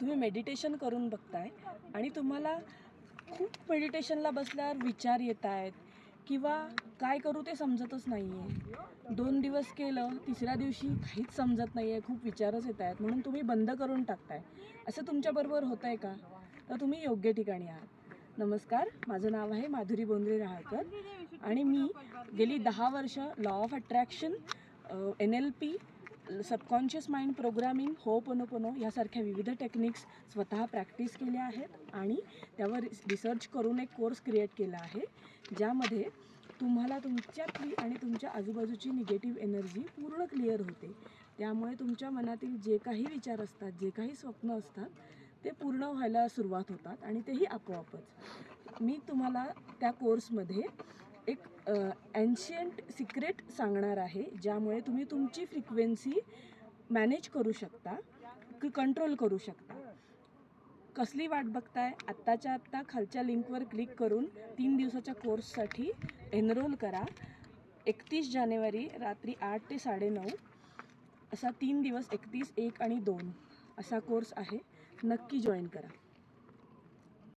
तुम्ही मेडिटेशन करून बघताय आणि तुम्हाला खूप मेडिटेशनला बसल्यावर विचार येत आहेत किंवा काय करू ते समजतच नाही आहे दोन दिवस केलं तिसऱ्या दिवशी काहीच समजत नाही आहे खूप विचारच येत आहेत. म्हणून तुम्ही बंद करून टाकताय. असं तुमच्याबरोबर होतं आहे का? तर तुम्ही योग्य ठिकाणी आहात. नमस्कार माझं नाव आहे माधुरी बोंद्रे राहकर आणि मी गेली दहा वर्ष law of attraction N L P subconscious mind programming हो पोनो यासारख्या विविध टेक्निक्स स्वतः प्रॅक्टिस केल्या आहेत आणि त्यावर रिसर्च करून एक कोर्स क्रिएट केला आहे ज्यामध्ये तुम्हाला तुमच्यातली आणि तुमच्या आजूबाजूची निगेटिव्ह एनर्जी पूर्ण क्लिअर होते. त्यामुळे तुमच्या मनातील जे काही विचार असतात जे काही स्वप्न असतात ते पूर्ण व्हायला सुरुवात होतात आणि तेही आपोआपच. मी तुम्हाला त्या कोर्समध्ये एक ॲन्शियंट सिक्रेट सांगणार आहे ज्यामुळे तुम्ही तुमची फ्रिक्वेन्सी मॅनेज करू शकता कंट्रोल करू शकता. कसली वाट बघताय? आत्ताच्या आत्ता खालच्या लिंकवर क्लिक करून तीन दिवसाच्या कोर्ससाठी एनरोल करा. एकतीस जानेवारी रात्री आठ ते साडेनऊ असा तीन दिवस एकतीस एक आणि दोन असा कोर्स आहे. नक्की जॉईन करा.